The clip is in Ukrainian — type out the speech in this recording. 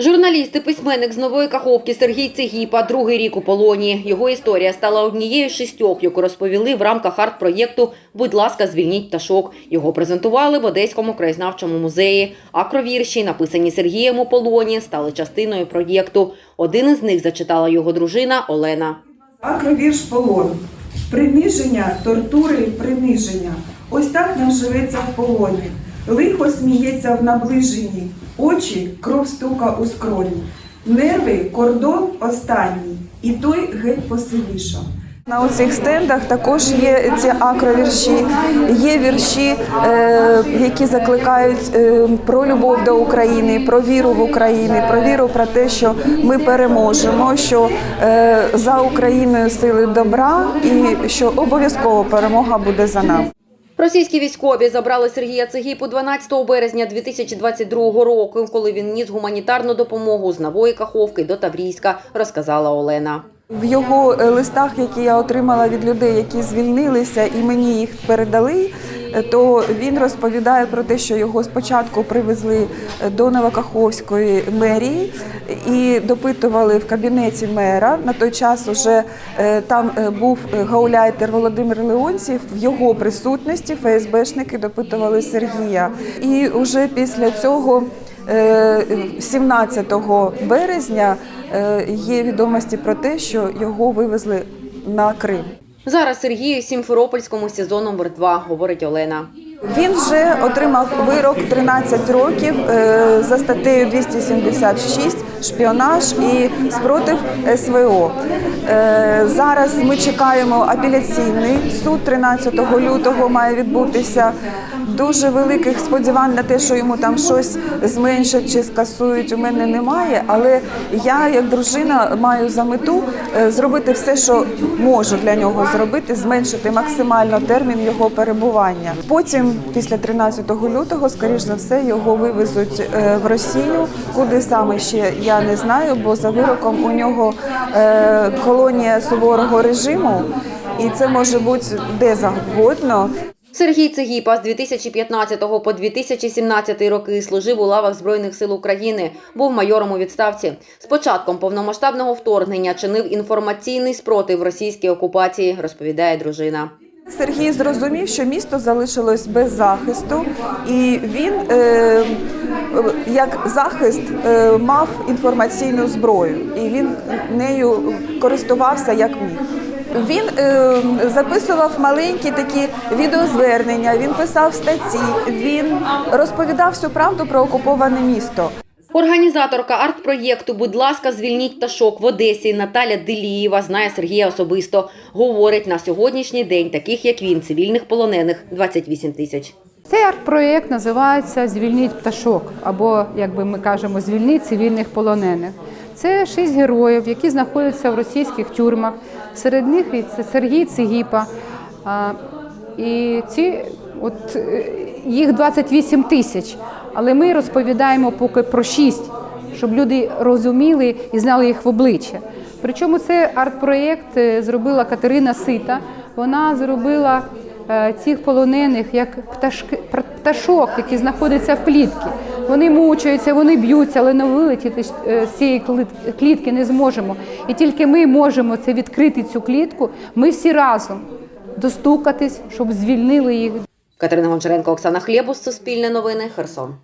Журналіст і письменник з нової Каховки Сергій Цегіпа другий рік у полоні. Його історія стала однією з шістьох, яку розповіли в рамках арт-проєкту Будь ласка, звільніть пташок. Його презентували в Одеському краєзнавчому музеї. Акровірші, написані Сергієм у полоні, стали частиною проєкту. Один із них зачитала його дружина Олена. Акровірш полон. Приниження, тортури, приниження. Ось так нам живеться в полоні. Лихо сміється в наближенні, очі кров стука у скроні. Нерви кордон останній, і той геть посивішав. На оцих стендах також є ці акровірші, є вірші, е, які закликають е, про любов до України, про віру в Україну, про віру про те, що ми переможемо, що е, за Україною сили добра і що обов'язково перемога буде за нами. Російські військові забрали Сергія Цегіпу 12 березня 2022 року, коли він ніс гуманітарну допомогу з Нової Каховки до Таврійська, розказала Олена. В його е, листах, які я отримала від людей, які звільнилися і мені їх передали, то він розповідає про те, що його спочатку привезли е, до Новокаховської мерії і допитували в кабінеті мера. На той час уже е, там е, був е, гауляйтер Володимир Леонців. В його присутності ФСБшники допитували Сергія. І вже після цього. Е, 17 березня е, є відомості про те, що його вивезли на Крим. Зараз Сергію Сімферопольському СІЗО номер 2 говорить Олена. Він вже отримав вирок 13 років е, за статтею 276 шпіонаж і спротив СВО. Е, Зараз ми чекаємо апеляційний суд 13 лютого має відбутися. Дуже великих сподівань на те, що йому там щось зменшать чи скасують, у мене немає. Але я, як дружина, маю за мету е, зробити все, що можу для нього зробити, зменшити максимально термін його перебування. Потім, після 13 лютого, скоріш за все, його вивезуть е, в Росію. Куди саме ще я не знаю, бо за вироком у нього е, колонія суворого режиму, і це може бути де завгодно. Сергій Цегіпа з 2015 по 2017 роки служив у лавах Збройних сил України, був майором у відставці. З початком повномасштабного вторгнення чинив інформаційний спротив російській окупації, розповідає дружина. Сергій зрозумів, що місто залишилось без захисту, і він е, як захист е, мав інформаційну зброю, і він нею користувався як міг. Він е, записував маленькі такі відеозвернення, він писав статті, він розповідав всю правду про окуповане місто. Організаторка арт-проєкту Будь ласка, звільніть пташок в Одесі Наталя Делієва знає Сергія особисто. Говорить, на сьогоднішній день таких як він, цивільних полонених 28 тисяч. Цей арт-проєкт називається Звільніть пташок або, як би ми кажемо, звільніть цивільних полонених. Це шість героїв, які знаходяться в російських тюрмах. Серед них і це Сергій Цигіпа. І ці от е, їх 28 тисяч. Але ми розповідаємо поки про шість, щоб люди розуміли і знали їх в обличчя. Причому цей арт-проєкт е, зробила Катерина Сита. Вона зробила е, цих полонених як пташки, пташок, які знаходяться в клітці. Вони мучаються, вони б'ються, але не вилетіти е, з цієї клітки не зможемо. І тільки ми можемо це відкрити цю клітку. Ми всі разом достукатись, щоб звільнили їх Катерина Гончаренко, Оксана Хлєбус, Суспільне новини, Херсон.